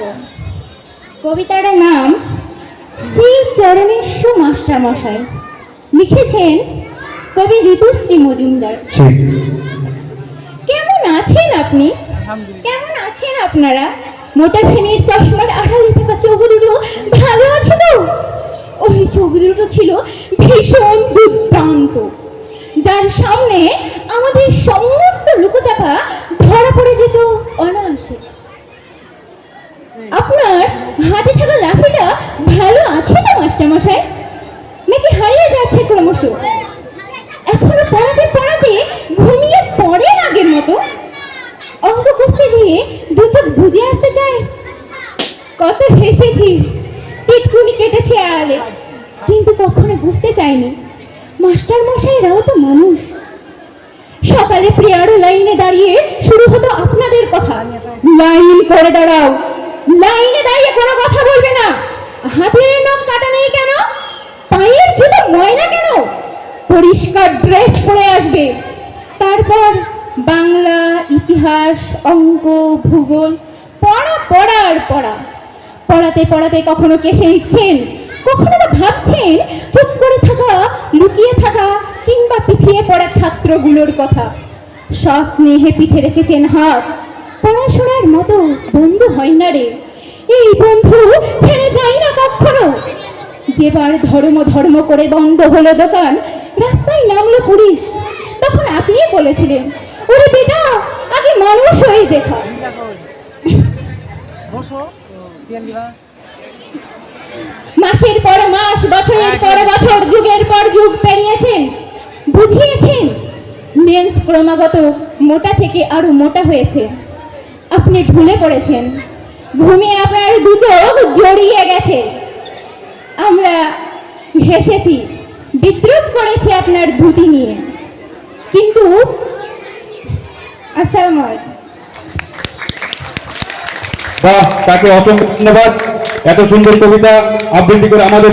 বলব। কবিতার নাম শ্রী চরণেশ্বর মাস্টার মশাই লিখেছেন কবি ঋতুশ্রী মজুমদার। কেমন আছেন আপনি? কেমন আছেন আপনারা? মোটা ফেনের চশমার আড়ালে থাকা চোখ দুটো ভালো আছে তো? ওই চোখ দুটো ছিল ভীষণ দুর্দান্ত। যার সামনে আমাদের সমস্ত আপনার হাতে থাকা লাঠিটা ভালো আছে তো মাস্টারমশাই নাকি হারিয়ে যাচ্ছে ক্রমশ? এখনও পড়াতে পড়াতে ঘুমিয়ে পড়েন আগের মতো? অঙ্ক কষতে দিয়ে দু চোখ বুঝে আসতে চায়? কত হেসেছি, টিটকুনি কেটেছে আড়ালে। কিন্তু কখনো বুঝতে চাইনি। মাস্টার মশাইরাও তো মানুষ। সকালে প্রেয়ার লাইনে দাঁড়িয়ে শুরু হতো আপনাদের কথা। লাইন করে দাঁড়াও। লাইনে দাঁড়িয়ে কোনো কথা বলবে না। হাতের নখ কাটা নেই কেন? পায়ের জুতো ময়লা কেন? পরিষ্কার ড্রেস পরে আসবে। তারপর বাংলা, ইতিহাস, অঙ্ক, ভূগোল, পড়া পড়া আর পড়া। পড়াতে পড়াতে কখনো কেসে নিচ্ছেন? কখনো তো ভাবছেন চুপ করে থাকা, লুকিয়ে থাকা, কিংবা পিছিয়ে পড়া ছাত্রগুলোর কথা? সস্নেহে পিঠে রেখেছেন হাত। পড়াশোনার মতো বন্ধু হয় না রে। এই বন্ধু ছেড়ে যায় না কখনো। যেবার ধর্ম ধর্ম করে বন্ধ হলো দোকান রাস্তায় নামলো পুলিশ। তখন আপনি বলেছিলেন ওরে বেটা আগে মানুষ হয়ে দেখা মাসের পর মাস বছরের পর বছর যুগের পর যুগ পেরিয়েছেন। বুঝিয়েছেন? লেন্স ক্রমাগত মোটা থেকে আরও মোটা হয়েছে। আপনি ঢুলে পড়েছেন। ঘুমিয়ে আপনার দু চোখ জড়িয়ে গেছে। আমরা হেসেছি, বিদ্রুপ করেছি আপনার ধুতি নিয়ে। কিন্তু, আসসালামু তাকে অসংখ্য ধন্যবাদ। এত সুন্দর কবিতা আবৃত্তি করে আমাদের